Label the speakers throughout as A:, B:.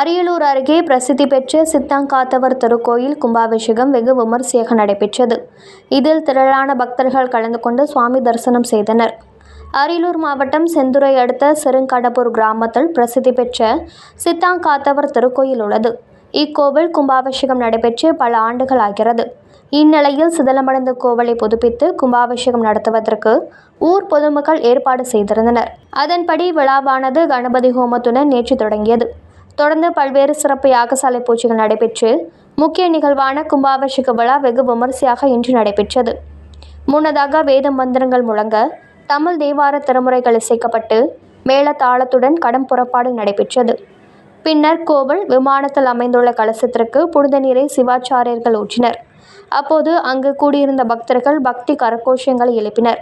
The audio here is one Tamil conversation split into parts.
A: அரியலூர் அருகே பிரசித்தி பெற்ற சித்தாங்காத்தவர் திருக்கோயில் கும்பாபிஷேகம் வெகு விமரிசையாக நடைபெற்றது. இதில் திரளான பக்தர்கள் கலந்து கொண்டு சுவாமி தரிசனம் செய்தனர். அரியலூர் மாவட்டம் செந்துறை அடுத்த செருங்கடப்பூர் கிராமத்தில் பிரசித்தி பெற்ற சித்தாங்காத்தவர் திருக்கோயில் உள்ளது. இக்கோவில் கும்பாபிஷேகம் நடைபெற்று பல ஆண்டுகள் ஆகிறது. இந்நிலையில் சிதலமடைந்த கோவிலை புதுப்பித்து கும்பாபிஷேகம் நடத்துவதற்கு ஊர் பொதுமக்கள் ஏற்பாடு செய்திருந்தனர். அதன்படி விழாவானது கணபதி ஹோமத்துடன் நேற்று தொடங்கியது. தொடர்ந்து பல்வேறு சிறப்பு யாகசாலை பூஜைகள் நடைபெற்று முக்கிய நிகழ்வான கும்பாபிஷேக விழா வெகு விமரிசையாக இன்று நடைபெற்றது. முன்னதாக வேத மந்திரங்கள் முழங்க தமிழ் தேவார திருமுறைகள் இசைக்கப்பட்டு மேள தாளத்துடன் கடம் புறப்பாடு நடைபெற்றது. பின்னர் கோவில் விமானத்தில் அமைந்துள்ள கலசத்திற்கு புனித நீரை சிவாச்சாரியர்கள் ஊற்றினர். அப்போது அங்கு கூடியிருந்த பக்தர்கள் பக்தி கரகோஷங்களை எழுப்பினர்.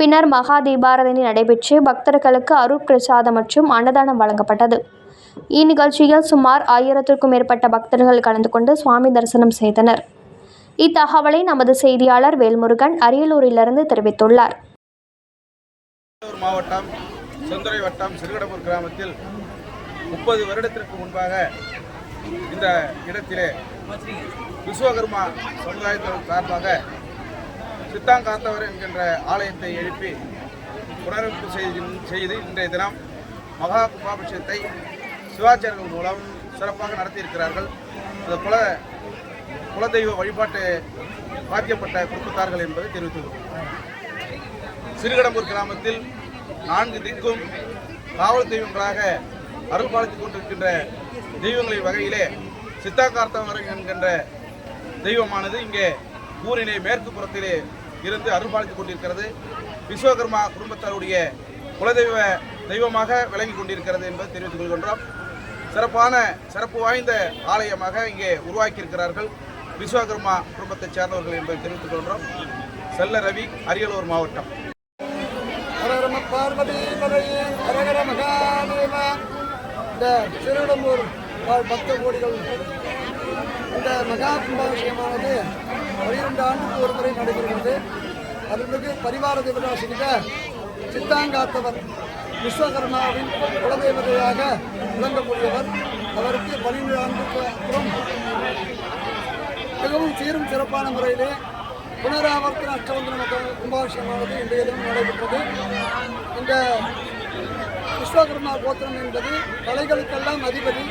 A: பின்னர் மகா தீபாரதனை நடைபெற்று பக்தர்களுக்கு அருட்பிரசாதம் மற்றும் அன்னதானம் வழங்கப்பட்டது. இந்நிகழ்ச்சியில் சுமார் ஆயிரத்திற்கும் மேற்பட்ட பக்தர்கள் கலந்து கொண்டு சுவாமி தரிசனம் செய்தனர். இத்தகவலை நமது செய்தியாளர் வேல்முருகன் அரியலூரிலிருந்து தெரிவித்துள்ளார்.
B: மாவட்டம் சுந்தரை வட்டம் சிறுகடம்பூர் கிராமத்தில் முப்பது வருடத்திற்கு முன்பாக இந்த இடத்திலே விஸ்வகர்மா சமுதாயத்தின் சார்பாக சித்தாங்காத்தவர் என்கின்ற ஆலயத்தை எழுப்பி புனரமைப்பு செய்து செய்து இன்றைய தினம் மகா கும்பாபிஷேகத்தை சிவாச்சாரியர்கள் மூலம் சிறப்பாக நடத்தியிருக்கிறார்கள். அது குல குலதெய்வ வழிபாட்டு பாத்தியப்பட்ட குடும்பத்தார்கள் என்பதை தெரிவித்துள்ளோம் சிறுகடம்பூர் கிராமத்தில் நான்கு திக்கும் காவல் தெய்வங்களாக அருள் பாலித்துக் கொண்டிருக்கின்ற தெய்வங்களின் வகையிலே சித்தாகார்த்தவர் என்கின்ற தெய்வமானது இங்கே ஊரினை மேற்கு புறத்திலே இருந்து அருள் பாலித்துக் கொண்டிருக்கிறது. விஸ்வகர்மா குடும்பத்தாருடைய குலதெய்வ தெய்வமாக விளங்கி கொண்டிருக்கிறது என்பதை தெரிவித்துக் கொள்கின்றோம். சிறப்பான சிறப்பு வாய்ந்த ஆலயமாக இங்கே உருவாக்கியிருக்கிறார்கள். விஸ்வகர்மா குடும்பத்தைச் சேர்ந்தவர்கள் என்பதை தெரிவித்துக் கொள்கிறோம். செல்ல ரவி அரியலூர் மாவட்டம்.
C: இந்த திருவிடம்பூர் பக்த கோடிகள். இந்த மகா கும்பாபிஷேகமானது பனிரெண்டு ஆண்டுக்கு ஒரு முறை நடைபெறுகிறது. அருள்மிகு பரிவார தேவதாசிரிக சித்தாங்காத்தவர் விஸ்வகர்மாவின் குலதெய்வதையாக விளங்கக்கூடியவர். அவருக்கு பன்னிரண்டு ஆண்டுக்கு அப்புறம் மிகவும் சீரும் சிறப்பான முறையிலே புனராவர்த்தன அஷ்டவந்தன கும்பாபிஷேகமானது இன்றைய தினம் நடைபெற்றது. இந்த விஸ்வகர்மா கோத்திரம் என்பது கலைகளுக்கெல்லாம் அதிபதி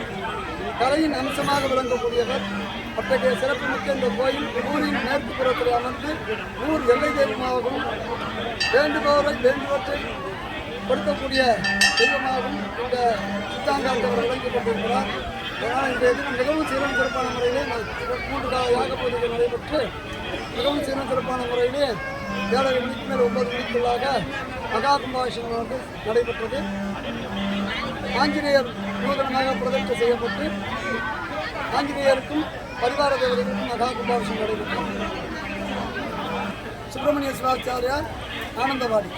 C: கலையின் அம்சமாக விளங்கக்கூடியவர். அத்தகைய சிறப்புமிக்க இந்த கோயில் ஊரின் மேற்கு புறத்தில் அமர்ந்து ஊர் எல்லை தெய்வமாகவும் வேண்டுபவரை வேண்டுவற்றை கொடுக்கக்கூடிய தெய்வமாகவும் இந்த சித்தாங்காந்தவர் விளங்கிக் கொண்டிருக்கிறார். அதனால் இந்த இது மிகவும் சீரம் சிறப்பான முறையிலே மூன்று கால யாக பூஜைகள் நடைபெற்று மிகவும் சீரம் சிறப்பான முறையிலே ஏழரை மணிக்கு மேல் ஒன்பது மணிக்குள்ளாக மகா கும்பாபிஷேகம் வந்து நடைபெற்றது. ஆஞ்சநேயர் நூதனமாக பிரதிஷ்டை செய்யப்பட்டு ஆஞ்சநேயருக்கும் பரிவார தேவதைகளுக்கும் மகா கும்பாபிஷேகம் நடைபெற்றது. சுப்பிரமணிய சிவாச்சாரியார் आनंदवाडी.